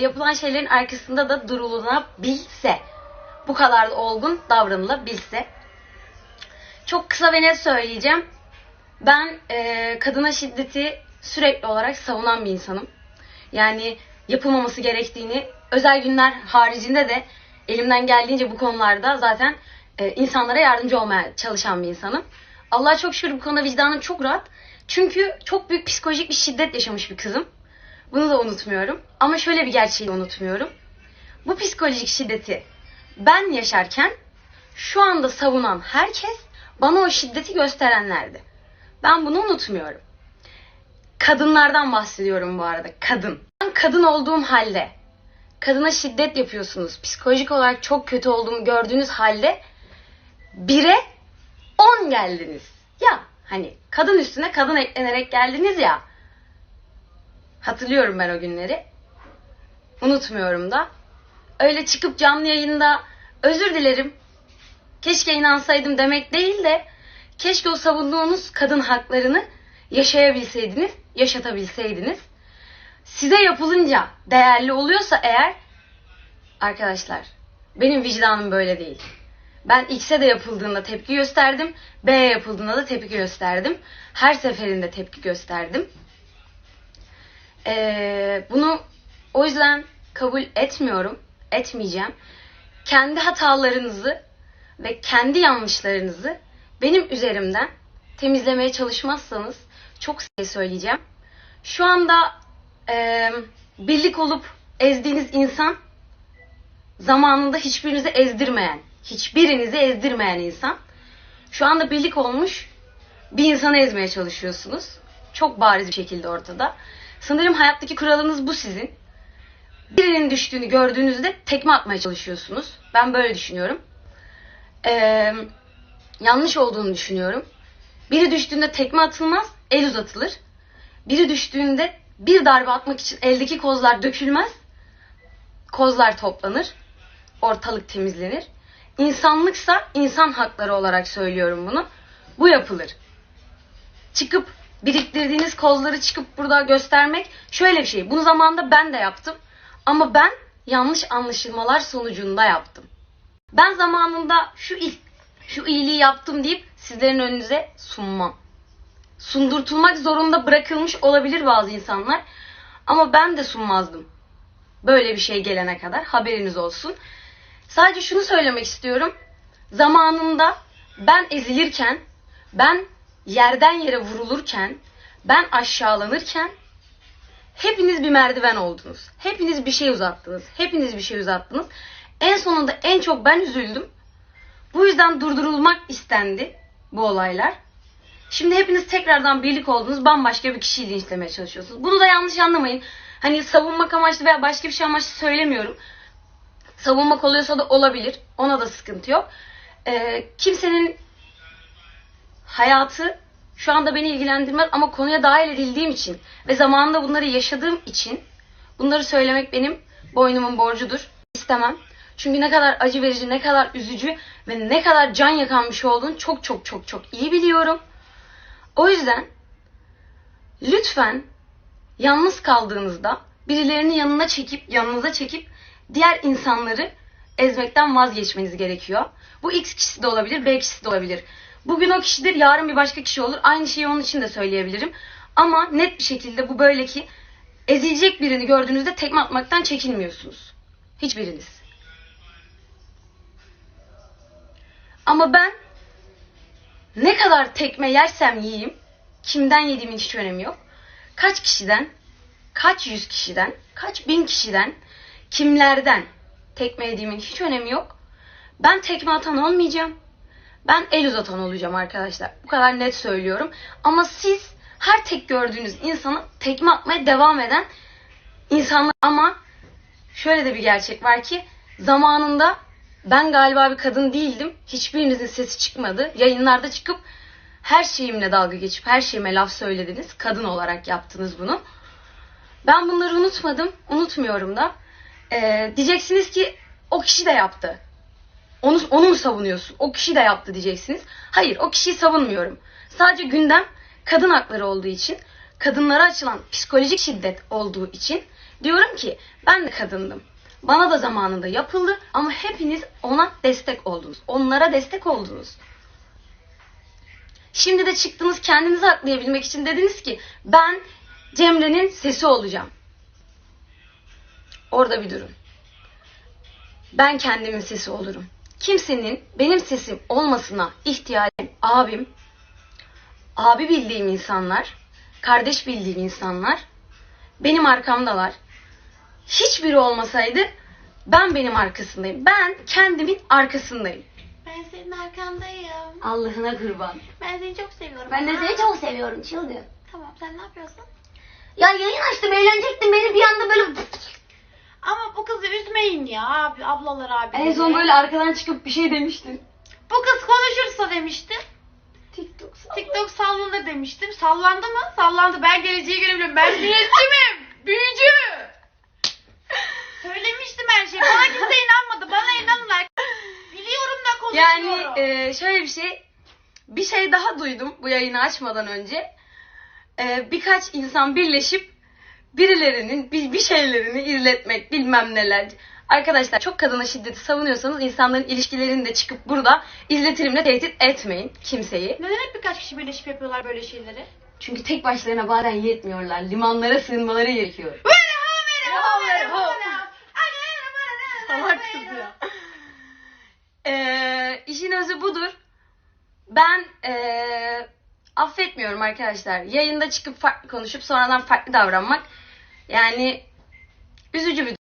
yapılan şeylerin arkasında da durulunabilse. Bu kadar da olgun davranılabilse. Çok kısa ve net söyleyeceğim. Ben e, kadına şiddeti sürekli olarak savunan bir insanım. Yani yapılmaması gerektiğini özel günler haricinde de elimden geldiğince bu konularda zaten e, insanlara yardımcı olmaya çalışan bir insanım. Allah'a çok şükür bu konuda vicdanım çok rahat. Çünkü çok büyük psikolojik bir şiddet yaşamış bir kızım. Bunu da unutmuyorum. Ama şöyle bir gerçeği unutmuyorum. Bu psikolojik şiddeti ben yaşarken şu anda savunan herkes bana o şiddeti gösterenlerdi. Ben bunu unutmuyorum. Kadınlardan bahsediyorum bu arada. Kadın. Ben kadın olduğum halde kadına şiddet yapıyorsunuz. Psikolojik olarak çok kötü olduğumu gördüğünüz halde bire 10 geldiniz. Ya hani kadın üstüne kadın eklenerek geldiniz ya. Hatırlıyorum ben o günleri. Unutmuyorum da. Öyle çıkıp canlı yayında özür dilerim. Keşke inansaydım demek değil de keşke o savunduğunuz kadın haklarını yaşayabilseydiniz, yaşatabilseydiniz. Size yapılınca değerli oluyorsa eğer arkadaşlar benim vicdanım böyle değil. Ben X'e de yapıldığında tepki gösterdim. B'ye yapıldığında da tepki gösterdim. Her seferinde tepki gösterdim. Ee, bunu o yüzden kabul etmiyorum. Etmeyeceğim. Kendi hatalarınızı ve kendi yanlışlarınızı benim üzerimden temizlemeye çalışmazsanız çok şey söyleyeceğim. Şu anda e, birlik olup ezdiğiniz insan zamanında hiçbirinizi ezdirmeyen, hiçbirinizi ezdirmeyen insan. Şu anda birlik olmuş bir insanı ezmeye çalışıyorsunuz. Çok bariz bir şekilde ortada. Sanırım hayattaki kuralınız bu sizin. Birinin düştüğünü gördüğünüzde tekme atmaya çalışıyorsunuz. Ben böyle düşünüyorum. Ee, yanlış olduğunu düşünüyorum. Biri düştüğünde tekme atılmaz, el uzatılır. Biri düştüğünde bir darbe atmak için eldeki kozlar dökülmez. Kozlar toplanır. Ortalık temizlenir. İnsanlıksa insan hakları olarak söylüyorum bunu. Bu yapılır. Çıkıp biriktirdiğiniz kozları çıkıp burada göstermek şöyle bir şey. Bunu zamanında ben de yaptım. Ama ben yanlış anlaşılmalar sonucunda yaptım. Ben zamanında şu şu iyiliği yaptım deyip sizlerin önünüze sunmam. Sundurtulmak zorunda bırakılmış olabilir bazı insanlar. Ama ben de sunmazdım. Böyle bir şey gelene kadar haberiniz olsun. Sadece şunu söylemek istiyorum. Zamanında ben ezilirken, ben yerden yere vurulurken, ben aşağılanırken hepiniz bir merdiven oldunuz. Hepiniz bir şey uzattınız. Hepiniz bir şey uzattınız. En sonunda en çok ben üzüldüm. Bu yüzden durdurulmak istendi bu olaylar. Şimdi hepiniz tekrardan birlik oldunuz. Bambaşka bir kişiyi linçlemeye çalışıyorsunuz. Bunu da yanlış anlamayın. Hani savunmak amaçlı veya başka bir şey amaçlı söylemiyorum. Savunmak oluyorsa da olabilir. Ona da sıkıntı yok. Ee, kimsenin hayatı şu anda beni ilgilendirmez ama konuya dahil edildiğim için ve zamanında bunları yaşadığım için bunları söylemek benim boynumun borcudur. İstemem. Çünkü ne kadar acı verici, ne kadar üzücü ve ne kadar can yakan bir şey olduğunu çok çok çok çok iyi biliyorum. O yüzden lütfen yalnız kaldığınızda birilerini yanına çekip yanınıza çekip diğer insanları ezmekten vazgeçmeniz gerekiyor. Bu X kişisi de olabilir, B kişisi de olabilir. Bugün o kişidir, yarın bir başka kişi olur. Aynı şeyi onun için de söyleyebilirim. Ama net bir şekilde bu böyle ki ezilecek birini gördüğünüzde tekme atmaktan çekinmiyorsunuz. Hiçbiriniz. Ama ben ne kadar tekme yersem yiyeyim, kimden yediğimin hiç önemi yok. Kaç kişiden, kaç yüz kişiden, kaç bin kişiden, kimlerden tekme yediğimin hiç önemi yok. Ben tekme atan olmayacağım. Ben el uzatan olacağım arkadaşlar. Bu kadar net söylüyorum. Ama siz her tek gördüğünüz insana tekme atmaya devam eden insanlar ama şöyle de bir gerçek var ki zamanında ben galiba bir kadın değildim. Hiçbirinizin sesi çıkmadı. Yayınlarda çıkıp her şeyimle dalga geçip her şeyime laf söylediniz. Kadın olarak yaptınız bunu. Ben bunları unutmadım. Unutmuyorum da. Ee, diyeceksiniz ki o kişi de yaptı. Onu, onu mu savunuyorsun? O kişi de yaptı diyeceksiniz. Hayır o kişiyi savunmuyorum. Sadece gündem kadın hakları olduğu için, kadınlara açılan psikolojik şiddet olduğu için Diyorum ki ben de kadındım. Bana da zamanında yapıldı ama hepiniz ona destek oldunuz. Onlara destek oldunuz. Şimdi de çıktınız kendinizi haklayabilmek için dediniz ki ben Cemre'nin sesi olacağım. Orada bir durun. Ben kendimin sesi olurum. Kimsenin benim sesim olmasına ihtiyacım abim, abi bildiğim insanlar, kardeş bildiğim insanlar benim arkamdalar. Hiçbiri olmasaydı ben benim arkasındayım. Ben kendimin arkasındayım. Ben senin arkandayım. Allah'ına kurban. Ben seni çok seviyorum. Ben de seni çok seviyorum çılgın. Tamam sen ne yapıyorsun? Ya yayın açtım eğlenecektim beni bir anda böyle Ama bu kızı üzmeyin ya abi, ablalar abi. En son böyle arkadan çıkıp bir şey demiştin. Bu kız konuşursa demiştim. TikTok TikTok sallanır demiştim. Sallandı mı? Sallandı. Ben geleceği görebiliyorum. Ben müezzinim. Büyücü. Söylemiştim her şeyi. Bana kimse inanmadı. Bana inanın. Biliyorum da konuşuyorum. Yani e, şöyle bir şey, bir şey daha duydum bu yayını açmadan önce. E, birkaç insan birleşip birilerinin bir, bir şeylerini izletmek bilmem neler. Arkadaşlar çok kadına şiddeti savunuyorsanız insanların ilişkilerini de çıkıp burada izletirimle tehdit etmeyin kimseyi. Neden hep birkaç kişi birleşip yapıyorlar böyle şeyleri? Çünkü tek başlarına bazen yetmiyorlar. Limanlara sığınmaları gerekiyor. Salak kız ya. Ee, işin özü budur. Ben ee, affetmiyorum arkadaşlar. Yayında çıkıp farklı konuşup sonradan farklı davranmak. Yani üzücü bir